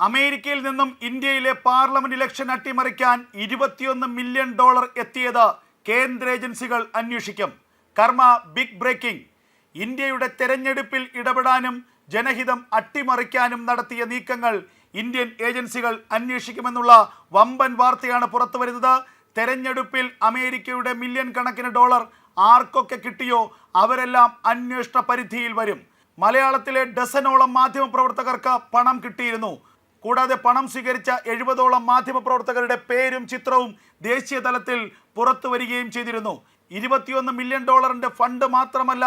അമേരിക്കയിൽ നിന്നും ഇന്ത്യയിലെ പാർലമെന്റ് ഇലക്ഷൻ അട്ടിമറിക്കാൻ ഇരുപത്തിയൊന്ന് മില്യൺ ഡോളർ എത്തിയത് കേന്ദ്ര ഏജൻസികൾ അന്വേഷിക്കും. കർമ്മ ബിഗ് ബ്രേക്കിംഗ്. ഇന്ത്യയുടെ തെരഞ്ഞെടുപ്പിൽ ഇടപെടാനും ജനഹിതം അട്ടിമറിക്കാനും നടത്തിയ നീക്കങ്ങൾ ഇന്ത്യൻ ഏജൻസികൾ അന്വേഷിക്കുമെന്നുള്ള വമ്പൻ വാർത്തയാണ് പുറത്തു വരുന്നത് തെരഞ്ഞെടുപ്പിൽ അമേരിക്കയുടെ മില്യൺ കണക്കിന് ഡോളർ ആർക്കൊക്കെ കിട്ടിയോ അവരെല്ലാം അന്വേഷണ പരിധിയിൽ വരും. മലയാളത്തിലെ ഡസനോളം മാധ്യമപ്രവർത്തകർക്ക് പണം കിട്ടിയിരുന്നു. കൂടാതെ പണം സ്വീകരിച്ച എഴുപതോളം മാധ്യമപ്രവർത്തകരുടെ പേരും ചിത്രവും ദേശീയ തലത്തിൽ പുറത്തു വരികയും ചെയ്തിരുന്നു. ഇരുപത്തിയൊന്ന് മില്യൺ ഡോളറിന്റെ ഫണ്ട് മാത്രമല്ല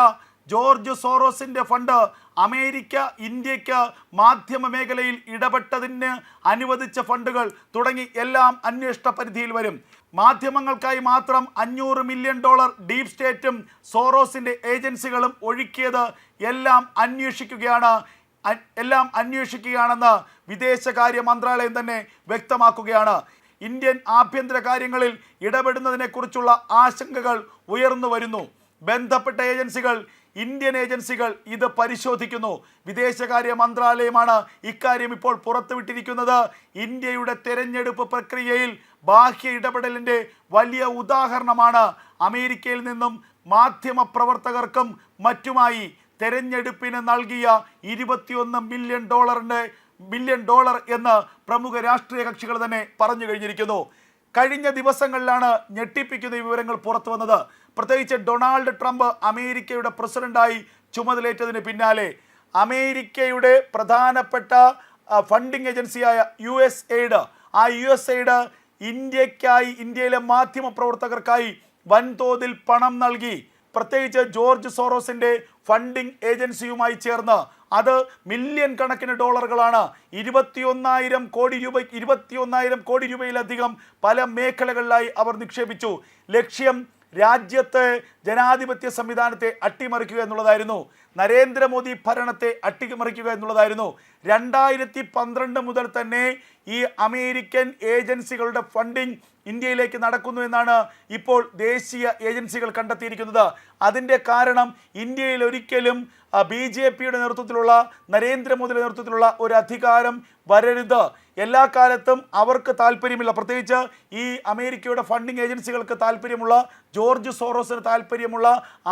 ജോർജ് സോറോസിന്റെ ഫണ്ട് അമേരിക്ക ഇന്ത്യയ്ക്ക് മാധ്യമ മേഖലയിൽ ഇടപെട്ടതിന് അനുവദിച്ച ഫണ്ടുകൾ തുടങ്ങി എല്ലാം അന്വേഷണ പരിധിയിൽ വരും. മാധ്യമങ്ങൾക്കായി മാത്രം അഞ്ഞൂറ് മില്യൺ ഡോളർ ഡീപ് സ്റ്റേറ്റും സോറോസിന്റെ ഏജൻസികളും ഒഴുക്കിയത് എല്ലാം അന്വേഷിക്കുകയാണ് എല്ലാം അന്വേഷിക്കുകയാണെന്ന് വിദേശകാര്യ മന്ത്രാലയം തന്നെ വ്യക്തമാക്കുകയാണ്. ഇന്ത്യൻ ആഭ്യന്തര കാര്യങ്ങളിൽ ഇടപെടുന്നതിനെക്കുറിച്ചുള്ള ആശങ്കകൾ ഉയർന്നു വരുന്നു. ബന്ധപ്പെട്ട ഏജൻസികൾ ഇന്ത്യൻ ഏജൻസികൾ ഇത് പരിശോധിക്കുന്നു. വിദേശകാര്യ മന്ത്രാലയമാണ് ഇക്കാര്യം ഇപ്പോൾ പുറത്തുവിട്ടിരിക്കുന്നത്. ഇന്ത്യയുടെ തെരഞ്ഞെടുപ്പ് പ്രക്രിയയിൽ ബാഹ്യ ഇടപെടലിന്റെ വലിയ ഉദാഹരണമാണ്. അമേരിക്കയിൽ നിന്നും മാധ്യമ പ്രവർത്തകർക്കും മറ്റുമായി തെരഞ്ഞെടുപ്പിന് നൽകിയ ഇരുപത്തിയൊന്ന് മില്യൺ ഡോളറിന്റെ മില്യൺ ഡോളർ എന്ന് പ്രമുഖ രാഷ്ട്രീയ കക്ഷികൾ തന്നെ പറഞ്ഞു കഴിഞ്ഞിരിക്കുന്നു. കഴിഞ്ഞ ദിവസങ്ങളിലാണ് ഞെട്ടിപ്പിക്കുന്ന വിവരങ്ങൾ പുറത്തു വന്നത്. പ്രത്യേകിച്ച് ഡൊണാൾഡ് ട്രംപ് അമേരിക്കയുടെ പ്രസിഡന്റായി ചുമതലയേറ്റതിന് പിന്നാലെ അമേരിക്കയുടെ പ്രധാനപ്പെട്ട ഫണ്ടിംഗ് ഏജൻസിയായ യു എസ് എയ്ഡ് ആ യു എസ് എയ്ഡ് ഇന്ത്യക്കായി ഇന്ത്യയിലെ മാധ്യമ പ്രവർത്തകർക്കായി വൻതോതിൽ പണം നൽകി. പ്രത്യേകിച്ച് ജോർജ് സോറോസിന്റെ ഫണ്ടിംഗ് ഏജൻസിയുമായി ചേർന്ന് അത് മില്യൺ കണക്കിന് ഡോളറുകളാണ്. ഇരുപത്തിയൊന്നായിരം കോടി രൂപ ഇരുപത്തിയൊന്നായിരം കോടി രൂപയിലധികം പല മേഖലകളിലായി അവർ നിക്ഷേപിച്ചു. ലക്ഷ്യം രാജ്യത്തെ ജനാധിപത്യ സംവിധാനത്തെ അട്ടിമറിക്കുക എന്നുള്ളതായിരുന്നു. നരേന്ദ്രമോദി ഭരണത്തെ അട്ടിമറിക്കുക എന്നുള്ളതായിരുന്നു. രണ്ടായിരത്തി പന്ത്രണ്ട് മുതൽ തന്നെ ഈ അമേരിക്കൻ ഏജൻസികളുടെ ഫണ്ടിംഗ് ഇന്ത്യയിലേക്ക് നടക്കുന്നു എന്നാണ് ഇപ്പോൾ ദേശീയ ഏജൻസികൾ കണ്ടെത്തിയിരിക്കുന്നത്. അതിന്റെ കാരണം ഇന്ത്യയിൽ ഒരിക്കലും ബി ജെ പിയുടെ നേതൃത്വത്തിലുള്ള നരേന്ദ്രമോദിയുടെ നേതൃത്വത്തിലുള്ള ഒരു അധികാരം വരരുത്. എല്ലാ കാലത്തും അവർക്ക് താല്പര്യമില്ല. പ്രത്യേകിച്ച് ഈ അമേരിക്കയുടെ ഫണ്ടിങ് ഏജൻസികൾക്ക് താല്പര്യമുള്ള ജോർജ് സോറോസിന് താല്പര്യമുള്ള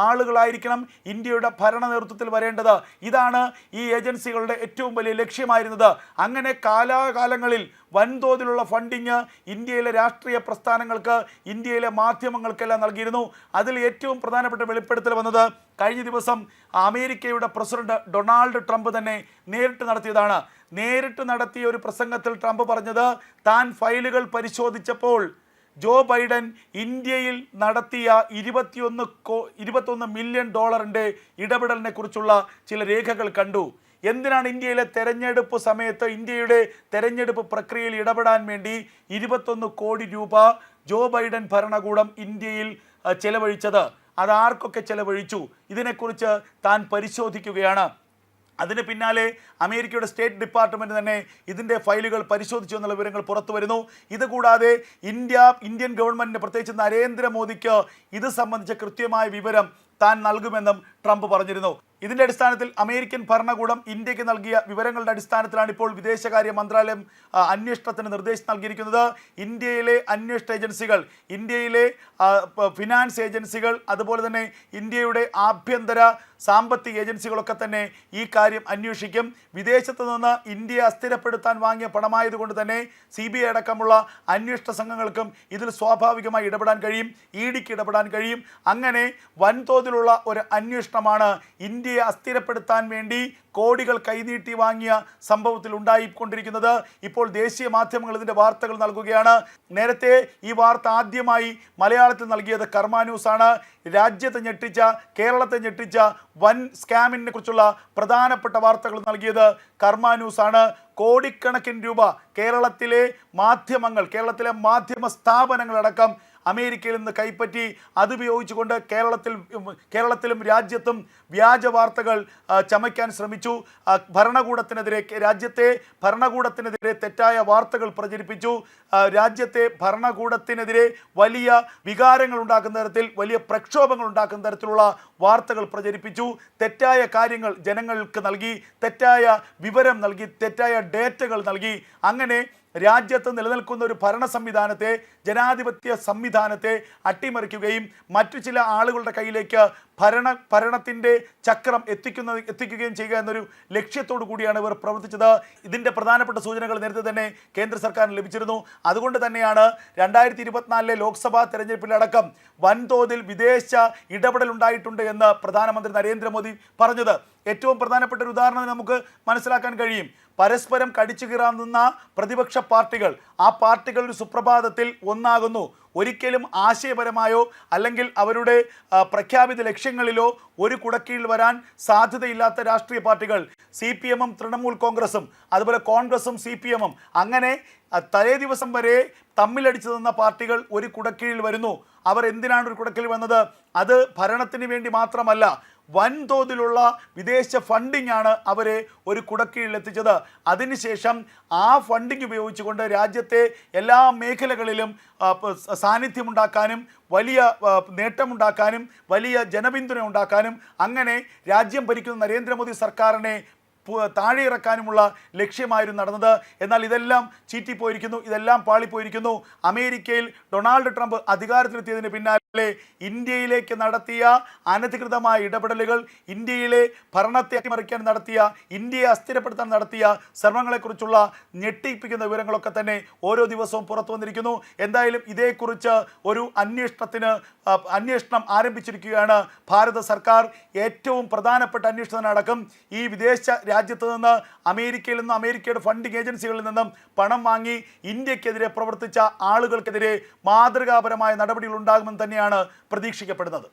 ആളുകളായിരിക്കണം ഇന്ത്യയുടെ ഭരണ നേതൃത്വത്തിൽ വരേണ്ടത്. ഇതാണ് ഈ ഏജൻസികളുടെ ഏറ്റവും വലിയ ലക്ഷ്യമായിരുന്നത്. അങ്ങനെ കാലാകാലങ്ങളിൽ വൻതോതിലുള്ള ഫണ്ടിങ് ഇന്ത്യയിലെ രാഷ്ട്രീയ പ്രസ്ഥാനങ്ങൾക്ക് ഇന്ത്യയിലെ മാധ്യമങ്ങൾക്കെല്ലാം നൽകിയിരുന്നു. അതിൽ ഏറ്റവും പ്രധാനപ്പെട്ട വെളിപ്പെടുത്തൽ വന്നത് കഴിഞ്ഞ ദിവസം അമേരിക്കയുടെ പ്രസിഡന്റ് ഡൊണാൾഡ് ട്രംപ് തന്നെ നേരിട്ട് നടത്തിയതാണ്. നേരിട്ട് നടത്തിയ ഒരു പ്രസംഗത്തിൽ ട്രംപ് പറഞ്ഞത് താൻ ഫയലുകൾ പരിശോധിച്ചപ്പോൾ ജോ ബൈഡൻ ഇന്ത്യയിൽ നടത്തിയ ഇരുപത്തിയൊന്ന് കോ ഇരുപത്തൊന്ന് മില്യൺ ഡോളറിന്റെ ഇടപെടലിനെ കുറിച്ചുള്ള ചില രേഖകൾ കണ്ടു. എന്തിനാണ് ഇന്ത്യയിലെ തെരഞ്ഞെടുപ്പ് സമയത്ത് ഇന്ത്യയുടെ തെരഞ്ഞെടുപ്പ് പ്രക്രിയയിൽ ഇടപെടാൻ വേണ്ടി ഇരുപത്തൊന്ന് കോടി രൂപ ജോ ബൈഡൻ ഭരണകൂടം ഇന്ത്യയിൽ ചെലവഴിച്ചത്? അത് ആർക്കൊക്കെ ചെലവഴിച്ചു? ഇതിനെക്കുറിച്ച് താൻ പരിശോധിക്കുകയാണ്. അതിന് പിന്നാലെ അമേരിക്കയുടെ സ്റ്റേറ്റ് ഡിപ്പാർട്ട്മെന്റ് തന്നെ ഇതിന്റെ ഫയലുകൾ പരിശോധിച്ചു എന്നുള്ള വിവരങ്ങൾ പുറത്തു വരുന്നു. ഇതുകൂടാതെ ഇന്ത്യ ഇന്ത്യൻ ഗവൺമെന്റിന് പ്രത്യേകിച്ച് നരേന്ദ്രമോദിക്ക് ഇത് സംബന്ധിച്ച കൃത്യമായ വിവരം താൻ നൽകുമെന്നും ട്രംപ് പറഞ്ഞിരുന്നു. ഇതിന്റെ അടിസ്ഥാനത്തിൽ അമേരിക്കൻ ഭരണകൂടം ഇന്ത്യയ്ക്ക് നൽകിയ വിവരങ്ങളുടെ അടിസ്ഥാനത്തിലാണ് ഇപ്പോൾ വിദേശകാര്യ മന്ത്രാലയം അന്വേഷണത്തിന് നിർദ്ദേശം നൽകിയിരിക്കുന്നത്. ഇന്ത്യയിലെ അന്വേഷണ ഏജൻസികൾ ഇന്ത്യയിലെ ഫിനാൻസ് ഏജൻസികൾ അതുപോലെ തന്നെ ഇന്ത്യയുടെ ആഭ്യന്തര സാമ്പത്തിക ഏജൻസികളൊക്കെ തന്നെ ഈ കാര്യം അന്വേഷിക്കും. വിദേശത്ത് നിന്ന് ഇന്ത്യയെ അസ്ഥിരപ്പെടുത്താൻ വാങ്ങിയ പണമായതുകൊണ്ട് തന്നെ സി ബി ഐ അടക്കമുള്ള അന്വേഷണ സംഘങ്ങൾക്കും ഇതിൽ സ്വാഭാവികമായി ഇടപെടാൻ കഴിയും. ഇ ഡിക്ക് ഇടപെടാൻ കഴിയും. അങ്ങനെ വൻതോതിലുള്ള ഒരു അന്വേഷണമാണ് ഇന്ത്യയെ അസ്ഥിരപ്പെടുത്താൻ വേണ്ടി കോടികൾ കൈനീട്ടി വാങ്ങിയ സംഭവത്തിൽ ഉണ്ടായിക്കൊണ്ടിരിക്കുന്നത്. ഇപ്പോൾ ദേശീയ മാധ്യമങ്ങൾ ഇതിന്റെ വാർത്തകൾ നൽകുകയാണ്. നേരത്തെ ഈ വാർത്ത ആദ്യമായി മലയാളത്തിൽ നൽകിയത് കർമ്മ ന്യൂസാണ് രാജ്യത്തെ ഞെട്ടിച്ച കേരളത്തെ ഞെട്ടിച്ച വൻ സ്കാമിനെ കുറിച്ചുള്ള പ്രധാനപ്പെട്ട വാർത്തകൾ നൽകിയത് കർമ്മ ന്യൂസാണ് കോടിക്കണക്കിന് രൂപ കേരളത്തിലെ മാധ്യമങ്ങൾ കേരളത്തിലെ മാധ്യമ സ്ഥാപനങ്ങളടക്കം അമേരിക്കയിൽ നിന്ന് കൈപ്പറ്റി അതുപയോഗിച്ചുകൊണ്ട് കേരളത്തിൽ കേരളത്തിലും രാജ്യത്തും വ്യാജ വാർത്തകൾ ചമയ്ക്കാൻ ശ്രമിച്ചു. ഭരണകൂടത്തിനെതിരെ രാജ്യത്തെ ഭരണകൂടത്തിനെതിരെ തെറ്റായ വാർത്തകൾ പ്രചരിപ്പിച്ചു. രാജ്യത്തെ ഭരണകൂടത്തിനെതിരെ വലിയ വികാരങ്ങൾ ഉണ്ടാക്കുന്ന തരത്തിൽ വലിയ പ്രക്ഷോഭങ്ങൾ ഉണ്ടാക്കുന്ന തരത്തിലുള്ള വാർത്തകൾ പ്രചരിപ്പിച്ചു. തെറ്റായ കാര്യങ്ങൾ ജനങ്ങൾക്ക് നൽകി തെറ്റായ വിവരം നൽകി തെറ്റായ ഡേറ്റകൾ നൽകി. അങ്ങനെ രാജ്യത്ത് നിലനിൽക്കുന്ന ഒരു ഭരണ സംവിധാനത്തെ ജനാധിപത്യ സംവിധാനത്തെ അട്ടിമറിക്കുകയും മറ്റു ചില ആളുകളുടെ കയ്യിലേക്ക് ഭരണ ഭരണത്തിന്റെ ചക്രം എത്തിക്കുന്ന എത്തിക്കുകയും ചെയ്യുക എന്നൊരു ലക്ഷ്യത്തോടു കൂടിയാണ് ഇവർ പ്രവർത്തിച്ചത്. ഇതിന്റെ പ്രധാനപ്പെട്ട സൂചനകൾ നേരത്തെ തന്നെ കേന്ദ്ര സർക്കാരിന് ലഭിച്ചിരുന്നു. അതുകൊണ്ട് തന്നെയാണ് രണ്ടായിരത്തി ഇരുപത്തിനാലിലെ ലോക്സഭാ തെരഞ്ഞെടുപ്പിലടക്കം വൻതോതിൽ വിദേശ ഇടപെടൽ ഉണ്ടായിട്ടുണ്ട് എന്ന് പ്രധാനമന്ത്രി നരേന്ദ്രമോദി പറഞ്ഞത്. ഏറ്റവും പ്രധാനപ്പെട്ട ഒരു ഉദാഹരണം നമുക്ക് മനസ്സിലാക്കാൻ കഴിയും. പരസ്പരം കടിച്ചു കീറാൻ നിന്ന പ്രതിപക്ഷ പാർട്ടികൾ ആ പാർട്ടികൾ ഒരു സുപ്രഭാതത്തിൽ ഒന്നാകുന്നു. ഒരിക്കലും ആശയപരമായോ അല്ലെങ്കിൽ അവരുടെ പ്രഖ്യാപിത ലക്ഷ്യങ്ങളിലോ ഒരു കുടക്കീഴിൽ വരാൻ സാധ്യതയില്ലാത്ത രാഷ്ട്രീയ പാർട്ടികൾ സി പി എമ്മും തൃണമൂൽ കോൺഗ്രസും അതുപോലെ കോൺഗ്രസും സി പി എമ്മും അങ്ങനെ തലേ ദിവസം വരെ തമ്മിലടിച്ചു നിന്ന പാർട്ടികൾ ഒരു കുടക്കീഴിൽ വരുന്നു. അവർ എന്തിനാണ് ഒരു കുടക്കീഴിൽ വന്നത്? അത് ഭരണത്തിന് വേണ്ടി മാത്രമല്ല വൻതോതിലുള്ള വിദേശ ഫണ്ടിംഗ് ആണ് അവരെ ഒരു കുടക്കീഴിലെത്തിച്ചത്. അതിനുശേഷം ആ ഫണ്ടിങ് ഉപയോഗിച്ചുകൊണ്ട് രാജ്യത്തെ എല്ലാ മേഖലകളിലും സാന്നിധ്യമുണ്ടാക്കാനും വലിയ നേട്ടമുണ്ടാക്കാനും വലിയ ജനപിന്തുണ ഉണ്ടാക്കാനും അങ്ങനെ രാജ്യം ഭരിക്കുന്ന നരേന്ദ്രമോദി സർക്കാരിനെ താഴെ ഇറക്കാനുമുള്ള ലക്ഷ്യമായിരുന്നു നടന്നത്. എന്നാൽ ഇതെല്ലാം ചീറ്റിപ്പോയിരിക്കുന്നു ഇതെല്ലാം പാളിപ്പോയിരിക്കുന്നു. അമേരിക്കയിൽ ഡൊണാൾഡ് ട്രംപ് അധികാരത്തിലെത്തിയതിന് പിന്നാലെ ഇന്ത്യയിലേക്ക് നടത്തിയ അനധികൃതമായ ഇടപെടലുകൾ ഇന്ത്യയിലെ ഭരണത്തെ അട്ടിമറിക്കാൻ നടത്തിയ ഇന്ത്യയെ അസ്ഥിരപ്പെടുത്താൻ നടത്തിയ ശ്രമങ്ങളെക്കുറിച്ചുള്ള ഞെട്ടിപ്പിക്കുന്ന വിവരങ്ങളൊക്കെ തന്നെ ഓരോ ദിവസവും പുറത്തു വന്നിരിക്കുന്നു. എന്തായാലും ഇതേക്കുറിച്ച് ഒരു അന്വേഷണത്തിന് അന്വേഷണം ആരംഭിച്ചിരിക്കുകയാണ് ഭാരത സർക്കാർ. ഏറ്റവും പ്രധാനപ്പെട്ട അന്വേഷണത്തിനടക്കം ഈ വിദേശ രാജ്യത്ത് നിന്ന് അമേരിക്കയിൽ നിന്നും അമേരിക്കയുടെ ഫണ്ടിംഗ് ഏജൻസികളിൽ നിന്നും പണം വാങ്ങി ഇന്ത്യക്കെതിരെ പ്രവർത്തിച്ച ആളുകൾക്കെതിരെ മാതൃകാപരമായ നടപടികൾ ഉണ്ടാകുമെന്ന് തന്നെയാണ് പ്രതീക്ഷിക്കപ്പെടുന്നത്.